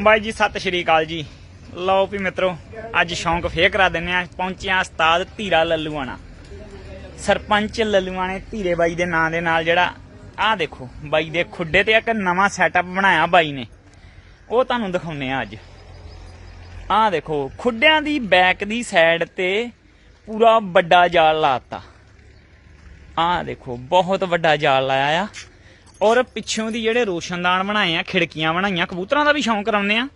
ਬਾਈ ਜੀ, ਸਤਿ ਸ਼੍ਰੀ ਅਕਾਲ ਜੀ। ਲਓ ਵੀ ਮਿੱਤਰੋ, ਅੱਜ ਸ਼ੌਂਕ ਫੇਰ ਕਰਾ ਦਿੰਨੇ ਆ ਪਹੁੰਚਿਆ ਉਸਤਾਦ ਧੀਰਾ ਲੱਲੂਆਣਾ। ਸਰਪੰਚ ਲੱਲੂਆਣੇ ਧੀਰੇ ਬਾਈ ਦੇ ਨਾਂ ਦੇ ਨਾਲ ਜਿਹੜਾ, ਆਹ ਦੇਖੋ, ਬਾਈ ਦੇ ਖੁੱਡੇ ਤੇ ਇੱਕ ਨਵਾਂ ਸੈਟਅਪ ਬਣਾਇਆ ਬਾਈ ਨੇ। ਉਹ ਤੁਹਾਨੂੰ ਦਿਖਾਉਨੇ ਆ ਅੱਜ। ਆਹ ਦੇਖੋ, ਖੁੱਡਿਆਂ ਦੀ ਬੈਕ ਦੀ ਸਾਈਡ ਤੇ ਪੂਰਾ ਵੱਡਾ ਜਾਲ ਲਾਤਾ ਆਹ ਦੇਖੋ, ਬਹੁਤ ਵੱਡਾ ਜਾਲ ਲਾਇਆ ਆ। ਔਰ ਪਿੱਛੋਂ ਦੀ ਜਿਹੜੇ ਰੋਸ਼ਨਦਾਨ ਬਣਾਏ ਆ, ਖਿੜਕੀਆਂ ਬਣਾਈਆਂ, ਕਬੂਤਰਾਂ ਦਾ ਵੀ ਸ਼ੌਂਕ ਕਰਾਉਂਦੇ ਆ।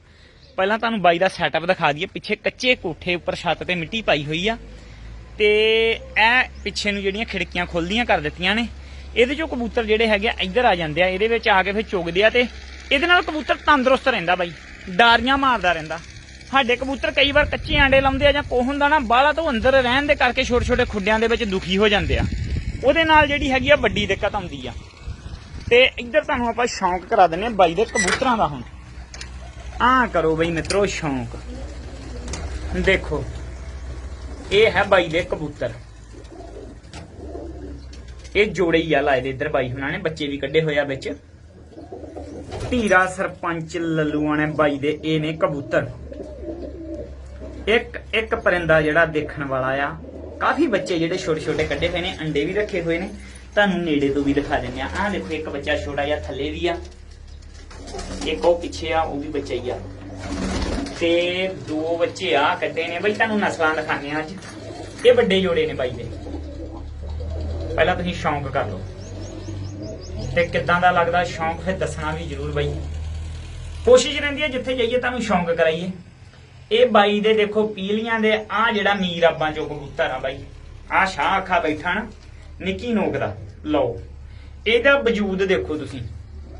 ਪਹਿਲਾਂ ਤੁਹਾਨੂੰ ਬਾਈ ਦਾ ਸੈਟਅਪ ਦਿਖਾ ਦਈਏ। ਪਿੱਛੇ ਕੱਚੇ ਕੋਠੇ ਉੱਪਰ ਛੱਤ ਤੇ ਮਿੱਟੀ ਪਾਈ ਹੋਈ ਆ। ਤੇ ਇਹ ਪਿੱਛੇ ਨੂੰ ਜਿਹੜੀਆਂ ਖਿੜਕੀਆਂ ਖੁੱਲਦੀਆਂ ਕਰ ਦਿੱਤੀਆਂ ਨੇ। ਇਹਦੇ ਚੋਂ ਕਬੂਤਰ ਜਿਹੜੇ ਹੈਗੇ ਆ, ਇੱਧਰ ਆ ਜਾਂਦੇ ਆ। ਇਹਦੇ ਵਿੱਚ ਆ ਕੇ ਫਿਰ ਚੁਗਦੇ ਆ ਤੇ ਇਹਦੇ ਨਾਲ ਕਬੂਤਰ ਤੰਦਰੁਸਤ ਰਹਿੰਦਾ ਬਾਈ। ਡਾਰੀਆਂ ਮਾਰਦਾ ਰਹਿੰਦਾ। ਸਾਡੇ ਕਬੂਤਰ ਕਈ ਵਾਰ ਕੱਚੇ ਆਂਡੇ ਲਾਉਂਦੇ ਆ ਜਾਂ ਕੋ ਹੁੰਦਾ ਨਾ, ਬਾਹਲਾ ਤੋਂ ਅੰਦਰ ਰਹਿਣ ਦੇ ਕਰਕੇ ਛੋਟੇ ਛੋਟੇ ਖੁੱਡਿਆਂ ਦੇ ਵਿੱਚ ਦੁਖੀ ਹੋ ਜਾਂਦੇ ਆ। ਉਹਦੇ ਨਾਲ ਜਿਹੜੀ ਹੈਗੀ ਆ ਵੱਡੀ ਦਿੱਕਤ ਆਉਂਦੀ ਆ। ਤੇ ਇੱਧਰ ਤੁਹਾਨੂੰ ਆਪਾਂ ਸ਼ੌਂਕ ਕਰਾ ਦਿੰਨੇ ਆ ਬਾਈ ਦੇ ਕਬੂਤਰਾਂ ਦਾ ਹੁਣ। ਆ ਕਰੋ ਬਈ ਮਿੱਤਰੋ ਸ਼ੌਂਕ। ਦੇਖੋ, ਇਹ ਹੈ ਬਾਈ ਦੇ ਕਬੂਤਰ। ਇਹ ਜੋੜੇ ਹੀ ਆ ਲਾਏ ਦੇ ਇੱਧਰ ਬਾਈ ਹੁਣਾਂ ਨੇ, ਬੱਚੇ ਵੀ ਕੱਢੇ ਹੋਏ ਆ ਵਿੱਚ। ਧੀਰਾ ਸਰਪੰਚ ਲੱਲੂਆਂ ਨੇ ਬਾਈ ਦੇ, ਇਹ ਨੇ ਕਬੂਤਰ। ਇੱਕ ਇੱਕ ਪਰਿੰਦਾ ਜਿਹੜਾ ਦੇਖਣ ਵਾਲਾ ਆ। ਕਾਫੀ ਬੱਚੇ ਜਿਹੜੇ ਛੋਟੇ ਛੋਟੇ ਕੱਢੇ ਹੋਏ ਨੇ, ਅੰਡੇ ਵੀ ਰੱਖੇ ਹੋਏ ਨੇ। ਤੁਹਾਨੂੰ ਨੇੜੇ ਤੋਂ ਵੀ ਦਿਖਾ ਦਿੰਦੇ ਆ। ਆਹ ਦੇਖੋ, ਇੱਕ ਬੱਚਾ ਛੋਟਾ ਜਿਹਾ ਥੱਲੇ ਵੀ ਆ, ਇੱਕ ਉਹ ਪਿੱਛੇ ਆ, ਉਹ ਵੀ ਬੱਚਾ ਹੀ ਆ। ਤੇ ਦੋ ਬੱਚੇ ਆ ਕੱਢੇ ਨੇ। ਬਈ ਤੁਹਾਨੂੰ ਨਸਲਾਂ ਦਿਖਾਣੇ ਆ ਅੱਜ। ਇਹ ਵੱਡੇ ਜੋੜੇ ਨੇ ਬਾਈ ਦੇ। ਪਹਿਲਾਂ ਤੁਸੀਂ ਸ਼ੌਂਕ ਕਰ ਲਓ। ਤੇ ਕਿੱਦਾਂ ਦਾ ਲੱਗਦਾ ਸ਼ੌਂਕ, ਫਿਰ ਦੱਸਣਾ ਵੀ ਜ਼ਰੂਰ ਬਾਈ। ਕੋਸ਼ਿਸ਼ ਰਹਿੰਦੀ ਹੈ ਜਿੱਥੇ ਜਾਈਏ ਤੁਹਾਨੂੰ ਸ਼ੌਂਕ ਕਰਾਈਏ। ਇਹ ਬਾਈ ਦੇ ਦੇਖੋ, ਪੀਲੀਆਂ ਦੇ ਆ ਜਿਹੜਾ ਮੀਰ ਰੱਬਾਂ ਚੋਂ ਕਬੂਤਰ ਆ ਬਾਈ। ਆ ਸ਼ਾਹ ਅੱਖਾ ਬੈਠਾ ਨਾ। ਨਿੱਕੀ ਨੋਕ ਦਾ, ਲਓ। ਇਹਦਾ ਵਜੂਦ ਦੇਖੋ ਤੁਸੀਂ,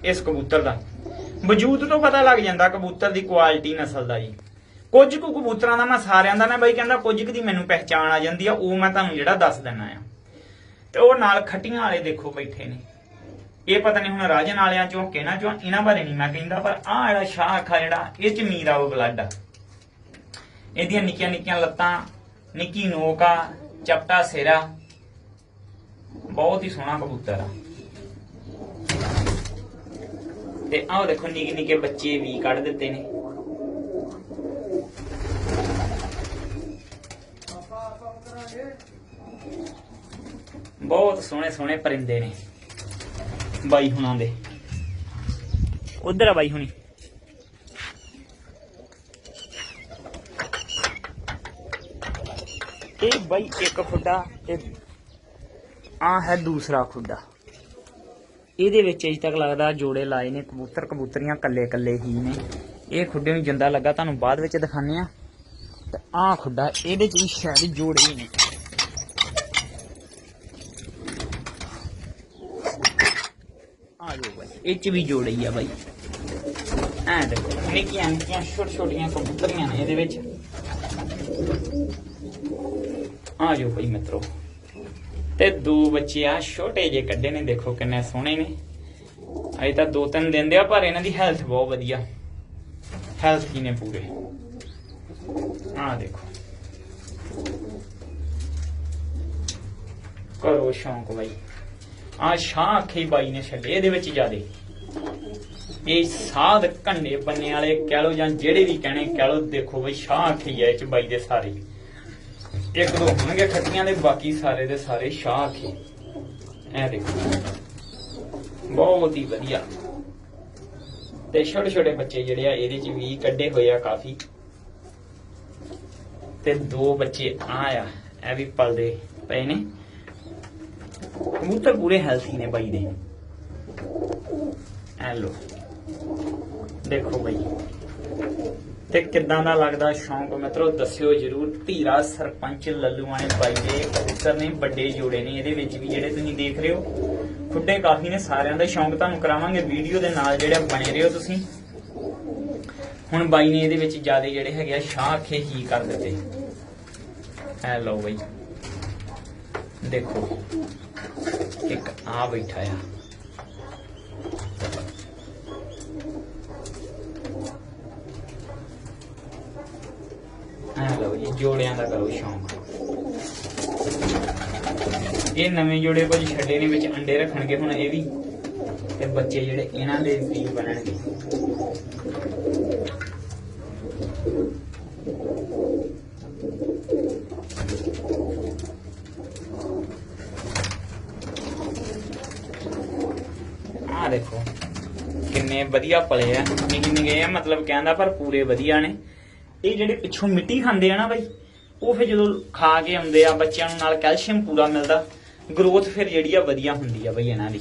ਇਸ ਕਬੂਤਰ ਦਾ। ਵਜੂਦ ਤੋਂ ਪਤਾ ਲੱਗ ਜਾਂਦਾ ਕਬੂਤਰ ਦੀ ਕੁਆਲਿਟੀ ਨਸਲ ਦਾ ਜੀ। ਕੁਝ ਕੁ ਕਬੂਤਰਾਂ ਦਾ ਮੈਂ ਸਾਰਿਆਂ ਦਾ ਨਾ ਬਾਈ ਕਹਿੰਦਾ ਕੁਝ ਕੁ ਦੀ ਮੈਨੂੰ ਪਹਿਚਾਣ ਆ ਜਾਂਦੀ ਆ, ਉਹ ਮੈਂ ਤੁਹਾਨੂੰ ਜਿਹੜਾ ਦੱਸ ਦਿੰਨਾ ਆ। ਤੇ ਉਹ ਨਾਲ ਖੱਟੀਆਂ ਵਾਲੇ ਦੇਖੋ ਬੈਠੇ ਨੇ। ਇਹ ਪਤਾ ਨਹੀਂ ਹੁਣ ਰਾਜਨ ਵਾਲਿਆਂ ਚੋਂ, ਕਿਹਨਾਂ ਚੋਂ, ਇਹਨਾਂ ਬਾਰੇ ਨਹੀਂ ਮੈਂ ਕਹਿੰਦਾ, ਪਰ ਆਹ ਜਿਹੜਾ ਸ਼ਾਹ ਆ ਜਿਹੜਾ, ਇਹ ਚ ਮੀਰਾ ਉਹ ਬਲੱਡ ਆ। ਇਹਦੀਆਂ ਨਿੱਕੀਆਂ ਨਿੱਕੀਆਂ ਲੱਤਾਂ, ਨਿੱਕੀ ਨੋਕ ਆ, ਚਪਟਾ ਸਿਰਾ ਬਹੁਤ ਹੀ ਸੋਹਣਾ ਕਬੂਤਰ ਆ। ਤੇ ਆਹ ਦੇਖੋ ਨਿੱਕੇ ਨਿੱਕੇ ਬੱਚੇ ਵੀ ਕੱਢ ਦਿੱਤੇ ਨੇ। ਬਹੁਤ ਸੋਹਣੇ ਸੋਹਣੇ ਪਰਿੰਦੇ ਨੇ ਬਾਈ ਹੁਣਾਂ ਦੇ। ਉਧਰ ਆ ਬਾਈ ਹੁਣੀ। ਇਹ ਬਾਈ ਇੱਕ ਫੁੱਟਾ ਤੇ ਆ ਹੈ ਦੂਸਰਾ ਖੁੱਡਾ। ਇਹਦੇ ਵਿੱਚ ਅਜੇ ਤੱਕ ਲੱਗਦਾ ਜੋੜੇ ਲਾਏ ਨੇ ਕਬੂਤਰ, ਕਬੂਤਰੀਆਂ ਕੱਲੇ ਕੱਲੇ ਹੀ ਨੇ। ਇਹ ਖੁੱਡੇ ਨੂੰ ਜਿੰਦਾ ਲੱਗਾ, ਤੁਹਾਨੂੰ ਬਾਅਦ ਵਿੱਚ ਦਿਖਾਣੇ ਆ ਤੇ ਆ ਖੁੱਡਾ, ਇਹਦੇ ਚ ਵੀ ਸ਼ਾਇਦ ਜੋੜੇ ਹੀ ਨੇ। ਆ ਜੋ ਬਾਈ, ਇਹ ਚ ਵੀ ਜੋੜੇ ਹੀ ਆ ਬਾਈ। ਐ ਦੇਖੋ, ਨਿੱਕੀਆਂ ਨਿੱਕੀਆਂ ਛੋਟੀਆਂ ਛੋਟੀਆਂ ਕਬੂਤਰੀਆਂ ਨੇ ਇਹਦੇ ਵਿੱਚ। ਆ ਜੋ ਭਾਈ ਮਿੱਤਰੋ। ਤੇ ਦੋ ਬੱਚੇ ਆ, ਛੋਟੇ ਜਿਹੇ ਕੱਢੇ ਨੇ, ਦੇਖੋ ਕਿੰਨੇ ਸੋਹਣੇ ਨੇ। ਅਜੇ ਤਾਂ ਦੋ ਤਿੰਨ ਦਿਨ ਦੇ ਆ, ਪਰ ਇਹਨਾਂ ਦੀ ਹੈਲਥ ਬਹੁਤ ਵਧੀਆ। ਹੈਲਥੀ ਨੇ ਪੂਰੇ। ਆ ਦੇਖੋ। ਕਰੋ ਸ਼ੌਂਕ ਬਾਈ। ਆ ਸ਼ਾਹ ਅੱਖੀ ਬਾਈ ਨੇ ਛੱਡੇ, ਇਹਦੇ ਵਿੱਚ ਜਿਆਦੇ। ਇਹ ਸਾਧ ਕੰਡੇ ਬੰਨੇ ਵਾਲੇ ਕਹਿ ਲੋ ਜਾਂ ਜਿਹੜੇ ਵੀ ਕਹਿਣੇ, ਕਹਿ ਲੋ ਦੇਖੋ ਬਈ ਸ਼ਾਹ ਅੱਖੀ ਆ, ਇਹ ਚ ਬਾਈ ਦੇ ਸਾਰੇ। ਇੱਕ ਦੋ ਹੋਣਗੇ ਖੱਟੀਆਂ ਦੇ ਬਾਕੀ ਸਾਰੇ ਦੇ ਸਾਰੇ ਸ਼ਾਹ ਅੱਖੀ ਐ ਦੇਖੋ। ਬਹੁਤ ਹੀ ਵਧੀਆ। ਤੇ ਛੋਟੇ ਛੋਟੇ ਬੱਚੇ ਜਿਹੜੇ ਆ, ਇਹਦੇ ਚ ਵੀ ਕੱਢੇ ਹੋਏ ਆ ਕਾਫੀ। ਤੇ ਦੋ ਬੱਚੇ ਆ ਆ, ਇਹ ਵੀ ਪਲਦੇ ਪਏ ਨੇ। ਕਬੂਤਰ ਪੂਰੇ ਹੈਲਥੀ ਨੇ ਬਾਈ ਦੇ। ਐ ਲੋ ਦੇਖੋ ਬਾਈ। ਤੇ ਕਿੱਦਾਂ ਦਾ ਲੱਗਦਾ ਸ਼ੌਂਕ? ਮਿੱਤਰੋ, ਦੱਸਿਓ ਜਰੂਰ। ਧੀਰਾ ਸਰਪੰਚ ਲੱਲੂਆਂ ਬਾਈ ਦੇ ਕਬੂਤਰ ਨੇ, ਵੱਡੇ ਜੋੜੇ ਨੇ। ਇਹਦੇ ਵਿੱਚ ਵੀ ਜਿਹੜੇ ਤੁਸੀਂ ਦੇਖ ਰਹੇ ਹੋ, ਖੁੱਡੇ ਕਾਫੀ ਨੇ। ਸਾਰਿਆਂ ਦਾ ਸ਼ੌਂਕ ਤੁਹਾਨੂੰ ਕਰਾਵਾਂਗੇ। ਵੀਡੀਓ ਦੇ ਨਾਲ ਜਿਹੜੇ ਬਣੇ ਰਹੋ ਤੁਸੀਂ। ਹੁਣ ਬਾਈ ਨੇ ਇਹਦੇ ਵਿੱਚ ਜ਼ਿਆਦਾ ਜਿਹੜੇ ਹੈਗੇ ਆ, ਸ਼ਾਹ ਅੱਖੇ ਹੀ ਕਰ ਦਿੱਤੇ। ਐ ਲਓ ਬਾਈ। ਦੇਖੋ, ਇੱਕ ਆ ਬੈਠਾ ਆ। ਐ ਲਓ ਜੀ, ਜੋੜਿਆਂ ਦਾ ਕਰੋ ਸ਼ੌਂਕ। ਇਹ ਨਵੇਂ ਜੋੜੇ ਭਾਜੀ ਛੱਡੇ ਨੇ, ਵਿੱਚ ਅੰਡੇ ਰੱਖਣਗੇ ਹੁਣ ਇਹ ਵੀ। ਤੇ ਬੱਚੇ ਜਿਹੜੇ ਇਹਨਾਂ ਦੇ ਵੀ ਬਣਨਗੇ। ਆ ਦੇਖੋ, ਕਿੰਨੇ ਵਧੀਆ ਪਲੇ ਆ। ਨਿੱਕੇ ਨਿੱਕੇ ਆ, ਮਤਲਬ ਕਹਿੰਦਾ ਪਰ ਪੂਰੇ ਵਧੀਆ ਨੇ। ਇਹ ਜਿਹੜੇ ਪਿੱਛੋਂ ਮਿੱਟੀ ਖਾਂਦੇ ਆ ਨਾ ਬਾਈ, ਉਹ ਫਿਰ ਜਦੋਂ ਖਾ ਕੇ ਆਉਂਦੇ ਆ, ਬੱਚਿਆਂ ਨੂੰ ਨਾਲ ਕੈਲਸ਼ੀਅਮ ਪੂਰਾ ਮਿਲਦਾ ਗਰੋਥ ਫਿਰ ਜਿਹੜੀ ਆ ਵਧੀਆ ਹੁੰਦੀ ਆ ਬਈ ਇਹਨਾਂ ਦੀ।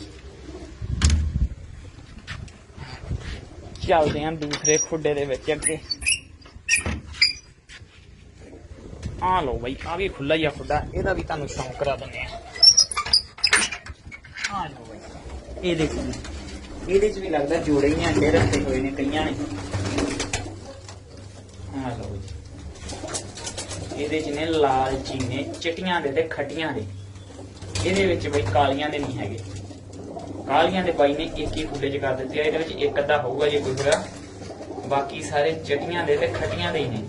ਚੱਲਦੇ ਆਂ ਦੂਸਰੇ ਖੁੱਡੇ ਦੇ ਵਿੱਚ ਅੱਗੇ। ਆ ਲਓ ਬਾਈ ਆ ਵੀ ਖੁੱਲਾ ਹੀ ਆ ਖੁੱਡਾ, ਇਹਦਾ ਵੀ ਤੁਹਾਨੂੰ ਸ਼ੌਂਕ ਕਰਾ ਦਿੰਦੇ ਆ। ਆ ਲਓ ਬਾਈ, ਇਹ ਦੇਖੋ। ਇਹਦੇ ਚ ਵੀ ਲੱਗਦਾ ਜੋੜੇ ਹੀ ਅੰਡੇ ਰੱਖੇ ਹੋਏ ਨੇ ਕਈਆਂ ਨੇ। ਆ ਲਓ ਜੀ ਇਹਦੇ ਚ ਨੇ ਲਾਲ ਚੀਨੇ, ਚਿੱਟੀਆਂ ਦੇ ਤੇ ਖੱਟੀਆਂ ਦੇ। ਇਹਦੇ ਵਿੱਚ ਬਈ ਕਾਲੀਆਂ ਦੇ ਨਹੀਂ ਹੈਗੇ। ਕਾਲੀਆਂ ਦੇ ਬਾਈ ਨੇ ਇੱਕ ਹੀ ਖੁੱਡੇ ਚ ਕਰ ਦਿੱਤੇ ਆ, ਇਹਦੇ ਵਿੱਚ ਇੱਕ ਅੱਧਾ ਹੋਊਗਾ ਜੇ ਕੋਈ ਹੋਇਆ। ਬਾਕੀ ਸਾਰੇ ਚਿੱਟੀਆਂ ਦੇ ਤੇ ਖੱਟੀਆਂ ਦੇ ਹੀ ਨੇ।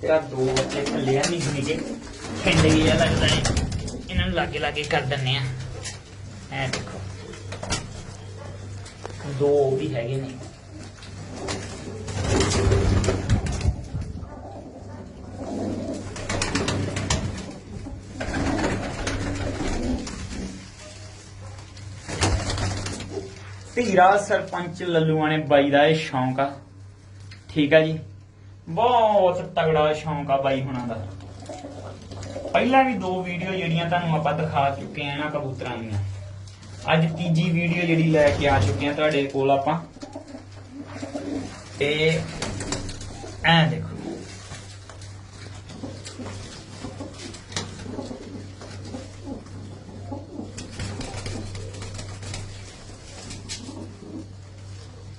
ਤੇਰਾ ਦੋ ਬੱਚੇ ਥੱਲੇ ਆ ਨਹੀਂ ਨਿੱਕੇ ਖਿੰਡੇ ਜਿਹਾ ਲੱਗਦਾ ਇਹਨਾਂ ਨੂੰ ਲਾਗੇ ਲਾਗੇ ਕਰ ਦਿੰਨੇ ਆ। ਐ ਦੇਖੋ। ਦੋ ਵੀ ਹੈਗੇ ਨੇ। ਧੀਰਾ ਸਰਪੰਚ ਲੱਲੂਆਂ ਨੇ ਬਾਈ ਦਾ ਇਹ ਸ਼ੌਂਕ ਆ। ਠੀਕ ਆ ਜੀ। ਬਹੁਤ ਤਗੜਾ ਸ਼ੌਂਕ ਆ ਬਾਈ ਹੁਣਾਂ ਦਾ। ਪਹਿਲਾਂ ਵੀ ਦੋ ਵੀਡੀਓ ਜਿਹੜੀਆਂ ਤੁਹਾਨੂੰ ਆਪਾਂ ਦਿਖਾ ਚੁੱਕੇ ਆ ਨਾ ਕਬੂਤਰਾਂ ਦੀਆਂ। ਅੱਜ ਤੀਜੀ ਵੀਡੀਓ ਜਿਹੜੀ ਲੈ ਕੇ ਆ ਚੁੱਕੇ ਆ ਤੁਹਾਡੇ ਕੋਲ ਆਪਾਂ। ਤੇ ਐਂ ਦੇਖੋ।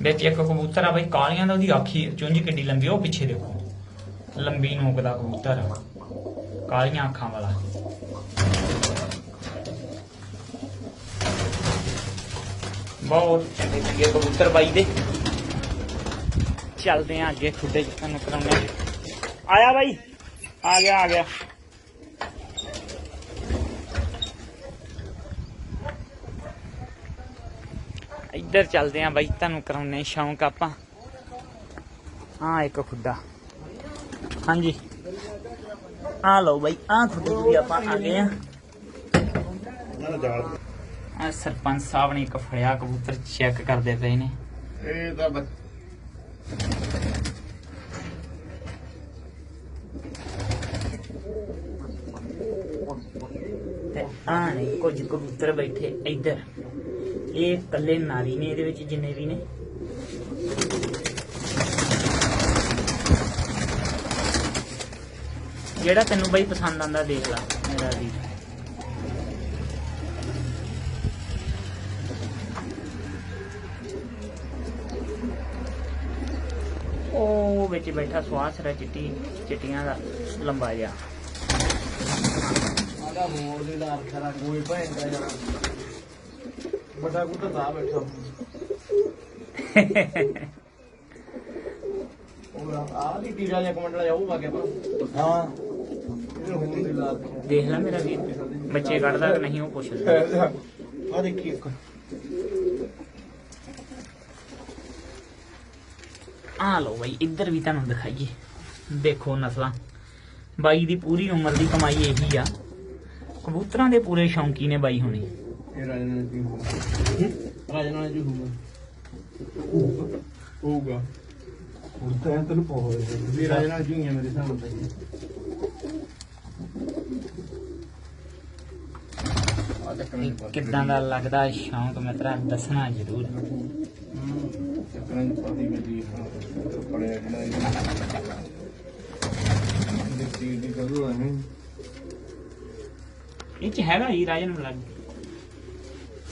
ਵਿੱਚ ਇੱਕ ਕਬੂਤਰ ਆ ਬਈ, ਕਾਲੀਆਂ ਦਾ ਉਹਦੀ ਅੱਖੀ ਚੁੰਝ ਕਿੱਡੀ ਲੰਬੀ ਉਹ ਪਿੱਛੇ ਦੇਖੋ। ਲੰਬੀ ਨੋਕ ਦਾ ਕਬੂਤਰ ਆ। ਕਾਲੀਆਂ ਅੱਖਾਂ ਵਾਲਾ। ਬਹੁਤ ਚੰਗੇ ਚੰਗੇ ਕਬੂਤਰ ਬਾਈ ਦੇ। ਚੱਲਦੇ ਆ ਅੱਗੇ ਖੁੱਡੇ ਚ ਤੁਹਾਨੂੰ ਕਰਾਉਂਦੇ ਆ। ਆਇਆ ਬਾਈ। ਆ ਗਿਆ ਆ ਗਿਆ। ਇੱਧਰ ਚੱਲਦੇ ਆ ਬਾਈ ਤੁਹਾਨੂੰ ਕਰਾਉਨੇ ਸ਼ੌਂਕ ਆਪਾਂ। ਹਾਂ ਇੱਕ ਖੁੱਡਾ। ਹਾਂਜੀ। ਆ ਲਓ ਬਾਈ ਆ ਖੁੱਡੇ ਵੀ ਆਪਾਂ ਆ ਗਏ ਆ। ਨਾ ਆ ਸਰਪੰਚ ਸਾਹਿਬ ਨੇ ਇੱਕ ਫੜਿਆ ਕਬੂਤਰ ਚੈੱਕ ਕਰਦੇ ਪਏ ਨੇ। ਇਹ ਤਾਂ ਤੇ ਆ ਨੇ ਕੁਝ ਕਬੂਤਰ ਬੈਠੇ ਇੱਧਰ। ਇਹ ਕੱਲੇ ਨਾਰੀ ਨੇ ਇਹਦੇ ਵਿੱਚ ਜਿੰਨੇ ਵੀ ਨੇ। ਜਿਹੜਾ ਤੈਨੂੰ ਬਈ ਪਸੰਦ ਆਂਦਾ ਦੇਖ ਲੈ ਮੇਰਾ ਵੀ ਉਹ ਵਿੱਚ ਬੈਠਾ ਸਵਾਸ ਰ ਚਿੱਟੀ ਚਿੱਟੀਆਂ ਦਾ ਲੰਬਾ ਜਿਹਾ। ਆਗਾ ਮੋੜ ਦੇ ਦਾ ਖਰਾ ਕੋਈ ਭੈਣ ਦਾ ਯਾਰ। ਵੱਡਾ ਕੁੱਤਾ ਤਾਂ ਬੈਠਾ। ਉਹ ਆ ਦੀ ਟੀਰਾ ਜਿਹਾ ਕਮੰਡਲਾ ਜਾਊ ਵਾ ਕੇ ਹਾਂ। ਇਹ ਹੁਣ ਦੀ ਲਾ ਦੇਖ ਲੈ ਮੇਰਾ ਵੀਰ ਬੱਚੇ ਕੱਢਦਾ ਕਿ ਨਹੀਂ ਉਹ ਪੁੱਛਦਾ। ਆ ਦੇਖੀ ਇੱਕ। ਆ ਲਓ ਬਾਈ ਇੱਧਰ ਵੀ ਤੁਹਾਨੂੰ ਦਿਖਾਈਏ। ਦੇਖੋ ਨਸਲਾਂ। ਬਾਈ ਦੀ ਪੂਰੀ ਉਮਰ ਦੀ ਕਮਾਈ ਇਹੀ ਆ। ਕਬੂਤਰਾਂ ਦੇ ਪੂਰੇ ਸ਼ੌਂਕੀ ਨੇ ਬਾਈ ਹੁਣੀ। ਇਹ ਰਾਜਨ ਨਾਲ ਕੀ ਹੋਊਗਾ? ਰਾਜਨ ਨਾਲ ਜੀ ਹੋਊਗਾ? ਹੋਊਗਾ। ਹੁਣ ਤਾਂ ਤੈਨੂੰ ਪਾਉ ਵੀ ਰਾਜਨ ਨਾਲ ਜੀ ਹੈ ਮੇਰੇ ਸਾਹਮਣੇ ਆ ਦੇਖਣ ਕਿੱਦਾਂ ਦਾ ਲੱਗਦਾ ਸ਼ੌਂਕ ਮਿੱਤਰਾ ਦੱਸਣਾ ਜ਼ਰੂਰ। ਚੱਕਰਾਂ ਦੀ ਪਾਦੀ ਮਿਲੀ ਹਾਂ ਪੜਿਆ ਜਿਹੜਾ ਇਹ ਦੇਖੀ ਦੀ ਕਰੂ ਹੈ ਇਹ ਚ ਹੈਗਾ ਹੀ ਰਾਜਨ ਨੂੰ ਲੱਗ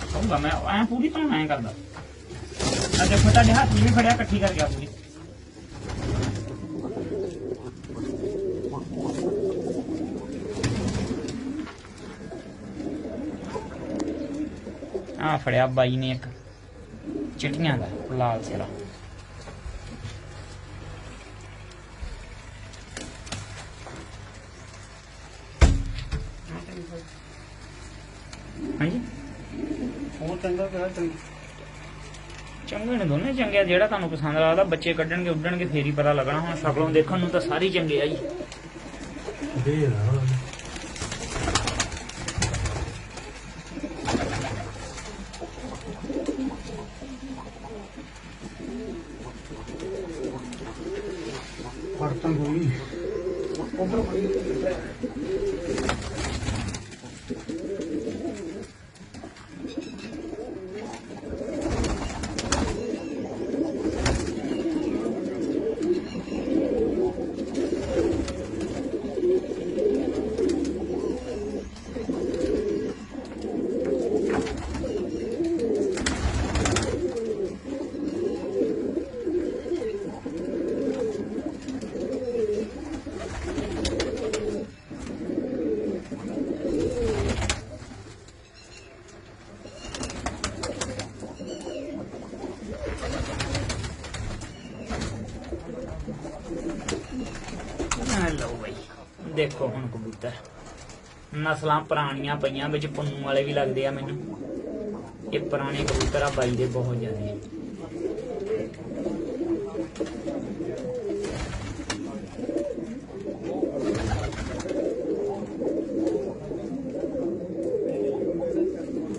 ਕਹੂੰਗਾ ਮੈਂ ਐ ਪੂਰੀ ਤਾਂ ਐ ਕਰਦਾ। ਆ ਦੇਖੋ, ਤੁਹਾਡੇ ਹੱਥ ਵੀ ਫੜਿਆ, ਇਕੱਠੀ ਕਰ ਗਿਆ ਪੂਰੀ। ਆ ਫੜਿਆ ਬਾਈ ਨੇ ਇੱਕ। ਚਿੱਟੀਆਂ ਦਾ ਲਾਲ ਸਿਰਾ। ਹਾਂਜੀ? ਚੰਗਾ ਕਿਹੜਾ ਚੰਗਾ। ਚੰਗੇ ਨੇ ਦੋਨੇ ਚੰਗੇ ਆ ਜਿਹੜਾ ਤੁਹਾਨੂੰ ਪਸੰਦ ਲੱਗਦਾ ਬੱਚੇ ਕੱਢਣਗੇ ਉੱਡਣਗੇ ਫੇਰ ਹੀ ਪਤਾ ਲੱਗਣਾ। ਹੁਣ ਸ਼ਕਲੋਂ ਦੇਖਣ ਨੂੰ ਤਾਂ ਸਾਰੇ ਚੰਗੇ ਆ ਜੀ। ਦੇ ਨਾ ਖਤਮ ਹੋ ਗਈ ਉਧਰ ਬੜੀ ਆ ਲਓ ਬਈ ਦੇਖੋ ਹੁਣ ਕਬੂਤਰ ਨਸਲਾਂ ਪੁਰਾਣੀਆਂ ਪਈਆਂ, ਵਿੱਚ ਪੁੰਨੂ ਵਾਲੇ ਵੀ ਲੱਗਦੇ ਆ ਮੈਨੂੰ। ਇਹ ਪੁਰਾਣੇ ਕਬੂਤਰ ਆ, ਬਾਈ ਦੇ ਬਹੁਤ ਜ਼ਿਆਦੇ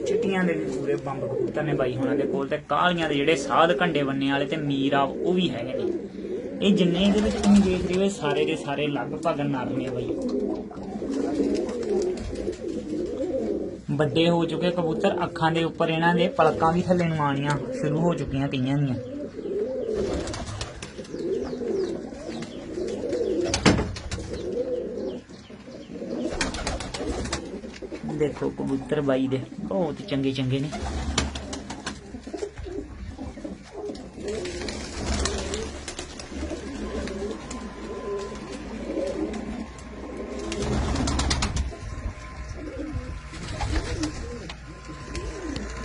ਚਿੱਟੀਆਂ ਦੇ ਵੀ ਪੂਰੇ ਬੰਬ ਕਬੂਤਰ ਨੇ ਬਾਈ ਹੁਣਾਂ ਦੇ ਕੋਲ ਤੇ ਕਾਲੀਆਂ ਦੇ ਜਿਹੜੇ ਸਾਧ ਘੰਡੇ ਬੰਨੇ ਵਾਲੇ ਤੇ ਮੀਰਾ, ਉਹ ਵੀ ਹੈਗੇ ਨੇ। ਇਹ ਜਿੰਨੇ ਦੇ ਵਿੱਚ ਤੁਸੀਂ ਦੇਖ ਰਹੇ ਹੋ ਸਾਰੇ ਦੇ ਸਾਰੇ ਲਗਭਗ ਨਰ ਨੇ ਬਾਈ। ਵੱਡੇ ਹੋ ਚੁੱਕੇ ਕਬੂਤਰ ਅੱਖਾਂ ਦੇ ਉੱਪਰ ਇਹਨਾਂ ਦੇ ਪਲਕਾਂ ਵੀ ਥੱਲੇ ਨੂੰ ਆਣੀਆਂ ਸ਼ੁਰੂ ਹੋ ਚੁੱਕੀਆਂ ਕਈਆਂ ਦੀਆਂ। ਦੇਖੋ ਕਬੂਤਰ ਬਾਈ ਦੇ ਬਹੁਤ ਚੰਗੇ ਚੰਗੇ ਨੇ।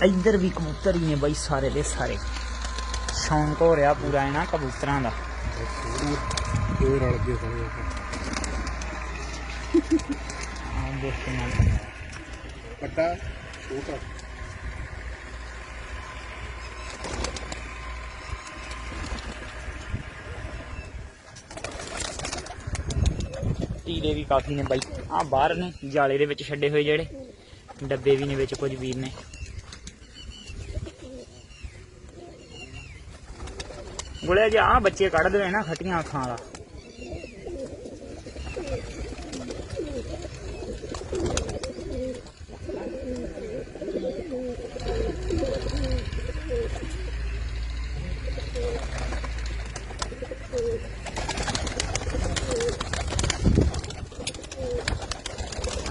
ਇੱਧਰ ਵੀ ਕਬੂਤਰ ਹੀ ਨੇ ਬਾਈ ਸਾਰੇ ਦੇ ਸਾਰੇ। ਸ਼ੌਂਕ ਹੋ ਰਿਹਾ ਪੂਰਾ ਇਹਨਾਂ ਕਬੂਤਰਾਂ ਦਾ। ਇਹ ਰਲ ਗਏ ਸਾਰੇ ਆਹ ਦੇਖੋ ਨਾਲ ਵੱਡਾ ਛੋਟਾ। ਟੀਲੇ ਵੀ ਕਾਫੀ ਨੇ ਬਾਈ। ਆ ਬਾਹਰ ਨੇ ਜਾਲੇ ਦੇ ਵਿੱਚ ਛੱਡੇ ਹੋਏ ਜਿਹੜੇ। ਡੱਬੇ ਵੀ ਨੇ ਵਿੱਚ ਕੁਝ ਵੀਰ ਨੇ। ਗੁਲਿਆ ਜੇ ਆ ਬੱਚੇ ਕੱਢ ਦੇਵੇ ਨਾ ਖਟੀਆਂ ਅੱਖਾਂ ਵਾਲਾ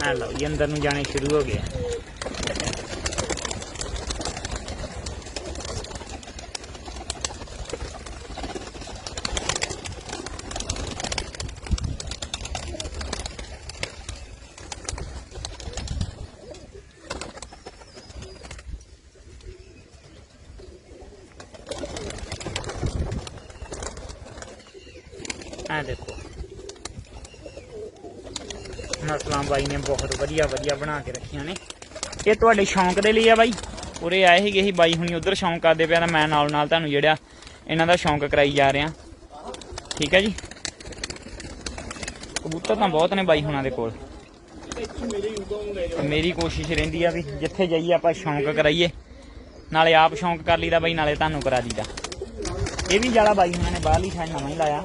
ਆ ਲਓ ਜੀ, ਅੰਦਰ ਨੂੰ ਜਾਣੇ ਸ਼ੁਰੂ ਹੋ ਗਏ ਆ ਦੇਖੋ ਨਸਲਾਂ ਬਾਈ ਨੇ ਬਹੁਤ ਵਧੀਆ ਵਧੀਆ ਬਣਾ ਕੇ ਰੱਖੀਆਂ ਨੇ। ਇਹ ਤੁਹਾਡੇ ਸ਼ੌਂਕ ਦੇ ਲਈ ਆ ਬਾਈ? ਉਰੇ ਆਏ ਸੀਗੇ ਹੀ ਬਾਈ ਹੁਣੀ ਉਧਰ ਸ਼ੌਂਕ ਕਰਦੇ ਪਿਆ ਤਾਂ ਮੈਂ ਨਾਲ ਨਾਲ ਤੁਹਾਨੂੰ ਜਿਹੜਾ ਇਹਨਾਂ ਦਾ ਸ਼ੌਂਕ ਕਰਾਈ ਜਾ ਰਿਹਾ। ਠੀਕ ਹੈ ਜੀ? ਕਬੂਤਰ ਤਾਂ ਬਹੁਤ ਨੇ ਬਾਈ ਹੁਣਾਂ ਦੇ ਕੋਲ। ਮੇਰੀ ਕੋਸ਼ਿਸ਼ ਰਹਿੰਦੀ ਆ ਵੀ ਜਿੱਥੇ ਜਾਈਏ ਆਪਾਂ ਸ਼ੌਂਕ ਕਰਾਈਏ। ਨਾਲੇ ਆਪ ਸ਼ੌਂਕ ਕਰ ਲਈਦਾ ਬਾਈ, ਨਾਲੇ ਤੁਹਾਨੂੰ ਕਰਾ ਦੀਦਾ ਇਹ ਵੀ ਜਾਲਾ ਬਾਈ ਹੁਣਾਂ ਨੇ ਬਾਹਰਲੀ ਸਾਈਡ ਨਵਾਂ ਹੀ ਲਾਇਆ।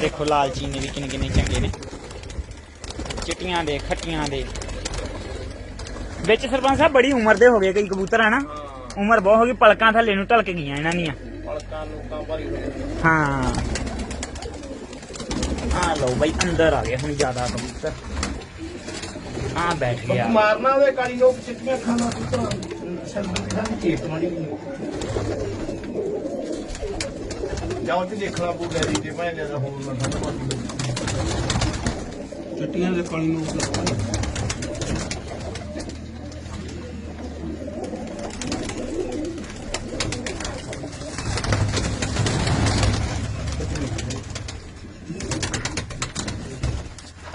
ਦੇਖੋ ਲਾਲ ਨੇ ਵੀ ਕਿੰਨੇ ਕਿੰਨੇ ਚੰਗੇ ਨੇ। ਚਿੱਟੀਆਂ ਦੇ ਖੱਟੀਆਂ ਦੇ। ਵਿੱਚ ਸਰਪੰਚ ਸਾਹਿਬ ਬੜੀ ਉਮਰ ਦੇ ਹੋ ਗਏ ਕਈ ਕਬੂਤਰ ਹਨਾ? ਉਮਰ ਬਹੁਤ ਹੋ ਗਈ ਪਲਕਾਂ ਥੱਲੇ ਨੂੰ ਢਲਕ ਗਈਆਂ ਇਹਨਾਂ ਦੀਆਂ। ਪਲਕਾਂ ਲੋਕਾਂ ਭਾਰੀ ਹੋ ਗਏ ਹਾਂ। ਆ ਲਓ ਬਈ ਅੰਦਰ ਆ ਗਏ ਹੁਣ ਜ਼ਿਆਦਾ ਕਬੂਤਰ। ਆ ਬੈਠ ਗਿਆ। ਮਾਰਨਾ ਉਹਦੇ ਕਾਲੀ ਲੋਕ ਚਿੱਟੀਆਂ ਖਾਣਾ ਪੁੱਤਰ ਸਰਬਤ ਦਾ ਚੇਤ ਮਾਰੀ ਜਾਓ ਤੇ ਦੇਖਣਾ ਪਊ ਡੈਰੀ ਤੇ ਭਾਵੇਂ ਜ਼ਿਆਦਾ ਹੋਣ ਨਾ ਠੰਡ ਚਿੱਟੀਆਂ ਦੇ ਕਾਲੀ ਲੋਕ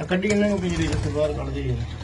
ਕੱਢੀ ਇਹਨਾਂ ਨੂੰ ਪਿੰਜਰੇ ਜਿੱਥੇ ਬਾਹਰ ਕੱਢ ਜਾਈਏ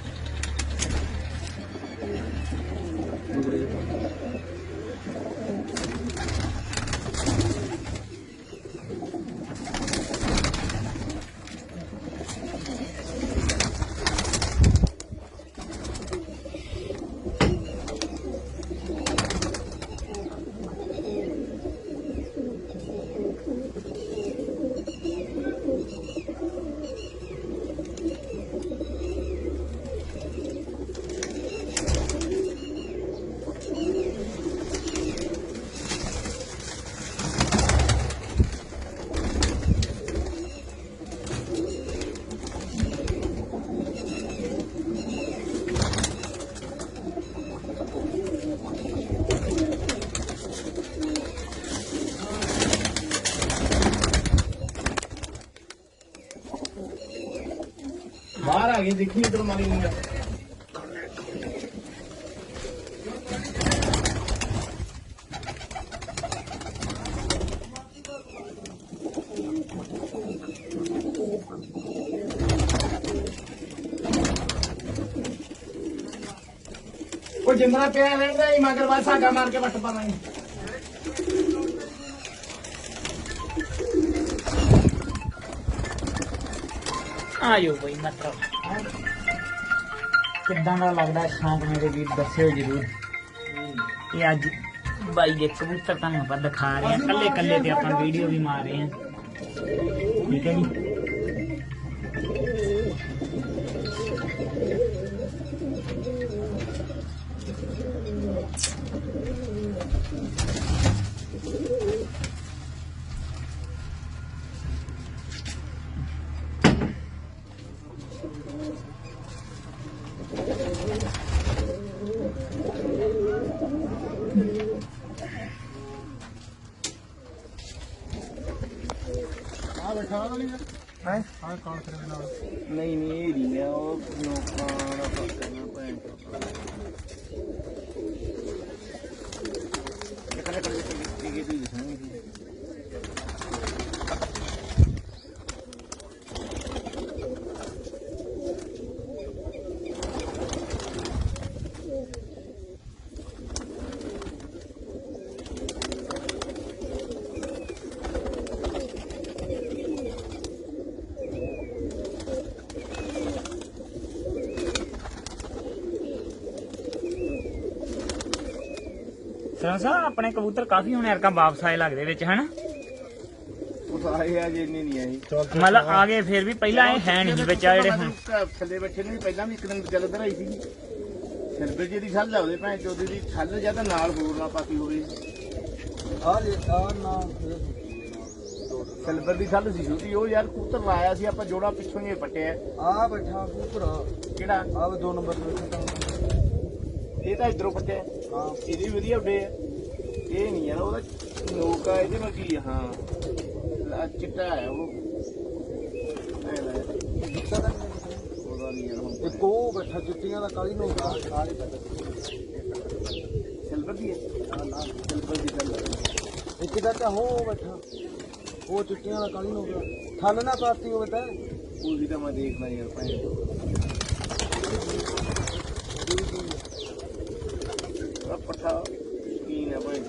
ਆ ਗਏ ਦੇਖੀ ਇਧਰ ਮਾਰੀ ਨਹੀਂ ਉਹ ਜਿੰਨਾ ਪਿਆ ਰਹਿੰਦਾ ਹੀ ਮਗਰ ਬਾਅਦ ਸਾਗਾ ਮਾਰ ਕੇ ਵੱਟ ਪਾਣਾ ਆਇਓ ਬਈ ਮਤਲਬ ਕਿੱਦਾਂ ਦਾ ਲੱਗਦਾ ਸ਼ੌਂਕ ਮੇਰੇ ਵੀਰ? ਦੱਸਿਓ ਜਰੂਰ। ਇਹ ਅੱਜ ਬਾਈ ਦੇ ਕਬੂਤਰ ਤੁਹਾਨੂੰ ਆਪਾਂ ਦਿਖਾ ਰਹੇ ਹਾਂ। ਕੱਲੇ ਕੱਲੇ ਤੇ ਆਪਾਂ ਵੀਡੀਓ ਵੀ ਮਾਰ ਰਹੇ ਹਾਂ। ਠੀਕ ਹੈ ਜੀ? ਹੈ। ਹੈ? ਕਰੇ ਨਾਲ? ਨਹੀਂ ਨਹੀਂ ਇਹ ਨਹੀਂ ਆ ਉਹ ਨੋਕਾਂ ਦਾ ਫ਼ਰਕ ਨਾ ਭੈਣ ਕਿਹੜਾ ਕਿਹੜਾ ਕੀ ਕੀ ਦੀ ਸਾਨੀ ਸਰਾਂ ਸਾਹਿਬ ਆਪਣੇ ਕਬੂਤਰ ਕਾਫੀ ਹੁਣ ਐਰਕਾ ਵਾਪਸ ਆਏ ਲੱਗਦੇ ਵਿੱਚ ਹਨਾ? ਉਹ ਆਏ ਆ ਜੇ ਇੰਨੇ ਨਹੀਂ ਆਏ। ਮਤਲਬ ਆ ਗਏ ਫਿਰ ਵੀ ਪਹਿਲਾਂ ਇਹ ਹੈ ਨਹੀਂ ਵਿੱਚ ਆ ਜਿਹੜੇ ਹੁਣ। ਥੱਲੇ ਬੈਠੇ ਨੇ ਪਹਿਲਾਂ ਵੀ ਇੱਕ ਦਿਨ ਚੱਲ ਉਧਰ ਆਈ ਸੀ। ਸਿਰਬੇ ਜੀ ਦੀ ਛੱਲ ਆ ਉਹਦੇ ਭੈਣ ਚੋਦੀ ਦੀ ਛੱਲ ਜਾਂ ਤਾਂ ਨਾਲ ਹੋਰ ਨਾ ਪਾਤੀ ਹੋਵੇ। ਆ ਲੈ ਆ ਨਾ ਸਿਲਵਰ ਦੀ ਛੱਲ ਸੀ ਛੋਟੀ ਉਹ ਯਾਰ ਕੂਤਰ ਲਾਇਆ ਸੀ ਆਪਾਂ ਜੋੜਾ ਪਿੱਛੋਂ ਹੀ ਪੱਟਿਆ। ਆ ਬੈਠਾ ਕੂਤਰਾ ਕਿਹੜਾ? ਆ ਦੋ ਨੰਬਰ ਤੇ ਇਹ ਤਾਂ ਇਧਰੋਂ ਪੱਟਿਆ। ਹਾਂ ਇਹਦੀ ਵੀ ਵਧੀਆ ਉੱਡੇ ਆ। ਇਹ ਨਹੀਂ ਯਾਰ ਉਹਦਾ ਲੋਕ ਆ ਇਹਦੇ ਨਾਲ ਕੀ ਆ, ਹਾਂ। ਲਾ ਚਿੱਟਾ ਹੈ ਉਹ। ਐ ਲੈ। ਦਿੱਤਾ ਤਾਂ ਨਹੀਂ ਉਹਦਾ ਨਹੀਂ ਯਾਰ ਹੁਣ। ਇੱਕ ਉਹ ਬੈਠਾ ਜੁੱਤੀਆਂ ਦਾ ਕਾਲੀ ਨੂੰ ਸਿਲਵਰ ਦੀ ਹੈ ਹਾਂ ਨਾ ਸਿਲਵਰ ਦੀ ਛੱਲ ਹੈ। ਇੱਕ ਦਾ ਤਾਂ ਹੋ ਬੈਠਾ? ਉਹ ਜੁੱਤੀਆਂ ਦਾ ਕਾਲੀ ਨੂੰ ਥੱਲ ਨਾ ਪਾਤੀ ਹੋਵੇ ਤਾਂ। ਉਹ ਵੀ ਤਾਂ ਮੈਂ ਦੇਖਣਾ ਯਾਰ ਭੈਣ ਉਹਦਾ ਪੱਠਾ ਕੀ ਨਾ ਭਾਈ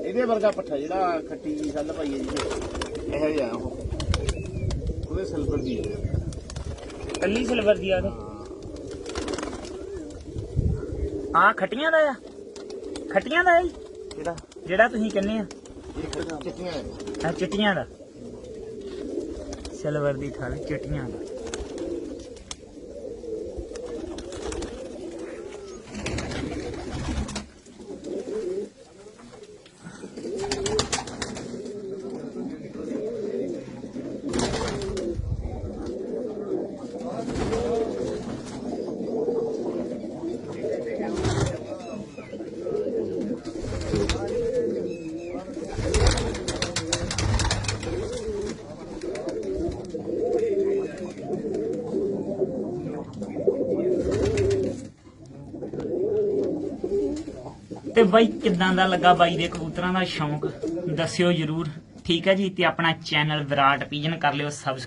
ਇਹਦੇ ਵਰਗਾ ਪੱਠਾ ਜਿਹੜਾ ਖੱਟੀ ਦੀ ਛੱਲ ਪਾਈ ਹੈ ਜੀ। ਇਹ ਜਿਹਾ ਉਹ। ਉਹਦੇ ਸਿਲਵਰ ਦੀ ਹੈ। ਕੱਲੀ ਸਿਲਵਰ ਦੀ ਆ ਉਹਦੇ। ਆ ਖਟੀਆਂ ਦਾ ਆ? ਖਟੀਆਂ ਦਾ ਆ ਜੀ? ਕਿਹੜਾ? ਜਿਹੜਾ ਤੁਸੀਂ ਕਹਿੰਦੇ ਆ। ਇਹ ਚਿੱਟੀਆਂ ਹੈ ਆ ਚਿੱਟੀਆਂ ਦਾ। ਸਿਲਵਰ ਦੀ ਥਾਲ ਚਿੱਟੀਆਂ ਦਾ। ਬਾਈ, ਕਿਦਾਂ ਦਾ ਲੱਗਾ ਬਾਈ ਦੇ ਕਬੂਤਰਾਂ ਦਾ ਸ਼ੌਂਕ? ਦੱਸਿਓ ਜਰੂਰ। ਠੀਕ ਹੈ ਜੀ, ਤੇ ਆਪਣਾ ਚੈਨਲ ਵਿਰਾਟ ਪੀਜਨ ਕਰ ਲਿਓ ਸਬਸਕ੍ਰਾਈਬ